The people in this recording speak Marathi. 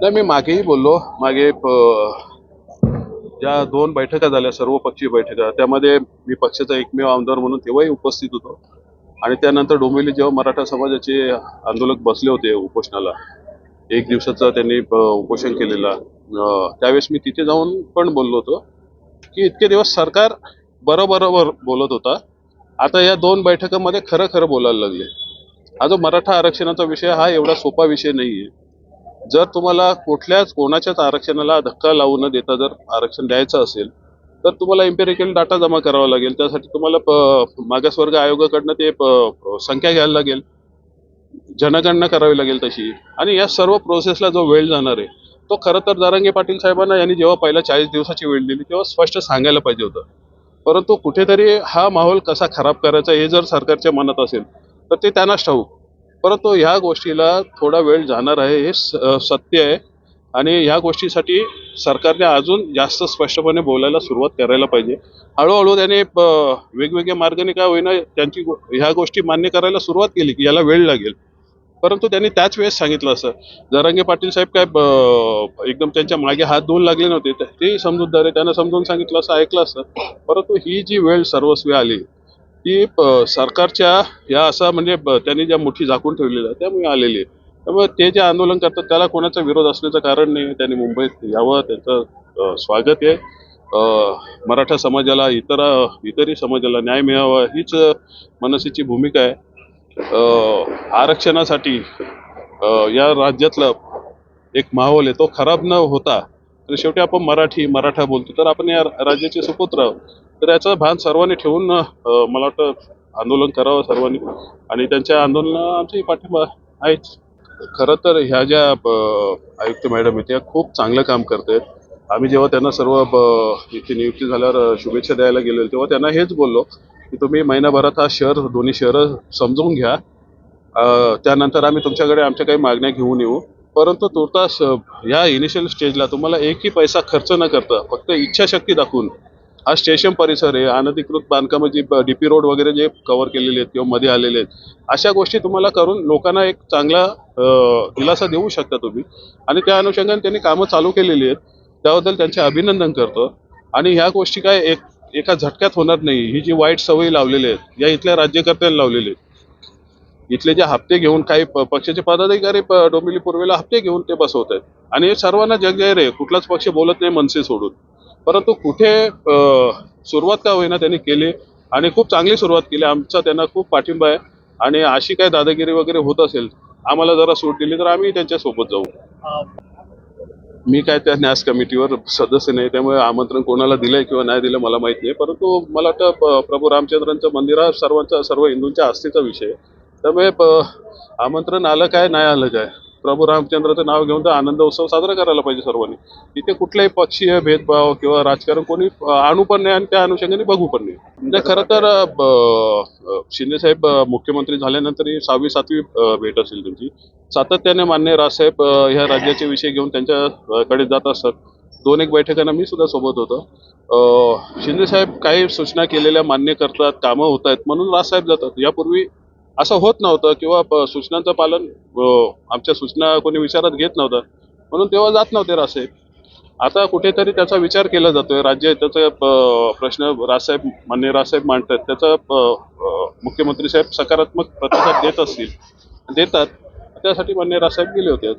नाही मी मागेही बोललो. मागे ज्या दोन बैठका झाल्या सर्वपक्षीय बैठका त्यामध्ये मी पक्षाचा एकमेव आमदार म्हणून तेव्हाही उपस्थित होतो. आणि त्यानंतर डोंबिवली जेव्हा मराठा समाजाचे आंदोलक बसले होते उपोषणाला एक दिवसाचं त्यांनी उपोषण केलेलं त्यावेळेस मी तिथे जाऊन पण बोललो होतो की इतके दिवस सरकार बरोबर बोलत होता. आता या दोन बैठकांमध्ये खरं खरं बोलायला लागले. हा जो मराठा आरक्षणाचा विषय हा एवढा सोपा विषय नाहीये. जर तुम्हाला कुठल्याच कोणाच्याच आरक्षणाला धक्का लावू न देता जर आरक्षण द्यायचं असेल तर तुम्हाला इम्पेरिकल डाटा जमा करावा लागेल. त्यासाठी तुम्हाला प- मागासवर्ग आयोगाकडनं ते प- संख्या घ्यायला लागेल. जनगणना करावी लागेल तशी. आणि या सर्व प्रोसेसला जो वेळ जाणार आहे तो खरं तर दारांगे पाटील साहेबांना यांनी जेव्हा पहिला चाळीस दिवसाची वेळ दिली तेव्हा स्पष्ट सांगायला पाहिजे होतं. परंतु कुठेतरी हा माहोल कसा खराब करायचा हे जर सरकारच्या मनात असेल तर ते त्यांनाच ठाऊक. परंतु ह्या गोष्टीला थोडा वेळ जाणार आहे हे सत्य आहे. आणि ह्या गोष्टीसाठी सरकारने अजून जास्त स्पष्टपणे बोलायला सुरुवात करायला पाहिजे. हळूहळू त्याने वेगवेगळ्या मार्गाने काय होईना त्यांची ह्या गोष्टी मान्य करायला सुरुवात केली की याला वेळ लागेल. परंतु त्यांनी त्याच वेळेस सांगितलं असं. जरांगे पाटील साहेब काय एकदम त्यांच्या मागे हात धुवून लागले नव्हते. ते- तेही समजूतदार आहे त्यांना समजून सांगितलं असं ऐकलं असतं परंतु ही जी वेळ सर्वस्वी आली ती सरकारच्या या असा म्हणजे त्यांनी ज्या मुठी झाकून ठेवलेल्या आहे, त्यामुळे आलेली आहे. त्यामुळे ते जे आंदोलन करतात त्याला कोणाचा विरोध असण्याचं कारण नाही. त्यांनी मुंबईत यावं त्यांचं स्वागत आहे. मराठा समाजाला इतर इतरही समाजाला न्याय मिळावा हीच मनसेची भूमिका आहे. आरक्षणासाठी या राज्यातलं एक माहोल आहे तो खराब न होता. तर शेवटी आपण मराठी मराठा बोलतो. तर आपण या राज्याचे सुपुत्र तर याचं भान सर्वांनी ठेवून मला वाटतं आंदोलन करावं सर्वांनी. आणि त्यांच्या आंदोलनाला आमची पाठिंबा आहेच. खरं तर ह्या ज्या आयुक्त मॅडम आहेत त्या खूप चांगलं काम करत आहेत आम्ही जेव्हा त्यांना सर्व इथे नियुक्ती झाल्यावर शुभेच्छा द्यायला गेलो तेव्हा त्यांना हेच बोललो की तुम्ही महिनाभरात हा शहर दोन्ही शहरं समजून घ्या. त्यानंतर आम्ही तुमच्याकडे आमच्या काही मागण्या घेऊन येऊ. परंतु तुर्तास ह्या इनिशियल स्टेजला तुम्हाला एकही पैसा खर्च न करता फक्त इच्छाशक्ती दाखवून हा स्टेशन परिसर आहे अनधिकृत बांधकामं जी डीपी रोड वगैरे जे कव्हर केलेले आहेत किंवा मध्ये आलेले आहेत अशा गोष्टी तुम्हाला करून लोकांना एक चांगला दिलासा देऊ शकता तुम्ही. आणि त्या अनुषंगाने त्यांनी कामं चालू केलेली आहेत. त्याबद्दल त्यांचे अभिनंदन करतो. आणि ह्या गोष्टी काय एक एका झटक्यात होणार नाही. ही जी वाईट सवयी लावलेली आहेत या इथल्या राज्यकर्त्यांनी लावलेली आहेत. इथले जे हप्ते घेऊन काही पक्षाचे पदाधिकारी डोंबिली डोंबिवली पूर्वेला हप्ते घेऊन ते बसवत आहेत. आणि हे सर्वांना जगजाहीर आहे. कुठलाच पक्ष बोलत नाही मनसे सोडून. परंतु कुठे सुरुवात का होईना त्यांनी केली आणि खूप चांगली सुरुवात केली. आमचा त्यांना खूप पाठिंबा आहे. आणि अशी काय दादागिरी वगैरे होत असेल आम्हाला जरा सूट दिली तर आम्ही त्यांच्यासोबत जाऊ. मी काय त्या न्यास कमिटीवर सदस्य नाही त्यामुळे आमंत्रण कोणाला दिलंय किंवा नाही दिलं मला माहीत नाही. परंतु मला वाटतं प्रभू रामचंद्रांचं मंदिर हा सर्वांचा सर्व हिंदूंच्या आस्थेचा विषय त्यामुळे आमंत्रण आलं काय नाही आलं काय? प्रभू रामचंद्राचं नाव घेऊन तर आनंद उत्सव साजरा करायला पाहिजे सर्वांनी. तिथे कुठलाही पक्षीय भेदभाव किंवा राजकारण कोणी आणू पण नाही आणि त्या अनुषंगाने बघू पण नाही म्हणजे खरं तर अ, ब- शिंदे साहेब अ, मुख्यमंत्री झाल्यानंतर ही सहावी सातवी भेट असेल त्यांची. सातत्याने मान्य राजसाहेब ह्या राज्याचे विषय घेऊन त्यांच्याकडे जात असतात. दोन एक बैठकांना मी सुद्धा सोबत होतो. अ, शिंदे साहेब काही सूचना केलेल्या मान्य करतात कामं होत आहेत म्हणून राजसाहेब जातात. यापूर्वी असं होत नव्हतं किंवा सूचनांचं पालन आमच्या सूचना कोणी विचारात घेत नव्हतं. म्हणून तेव्हा जात नव्हते रासे आता कुठेतरी त्याचा विचार केला जातोय. राज्य त्याचा प्रश्न राजसाहेब मान्य राजसाहेब मांडतात. त्याचा मुख्यमंत्री साहेब सकारात्मक प्रतिसाद देत असतील देतात. त्यासाठी मान्य राजसाहेब गेले होते.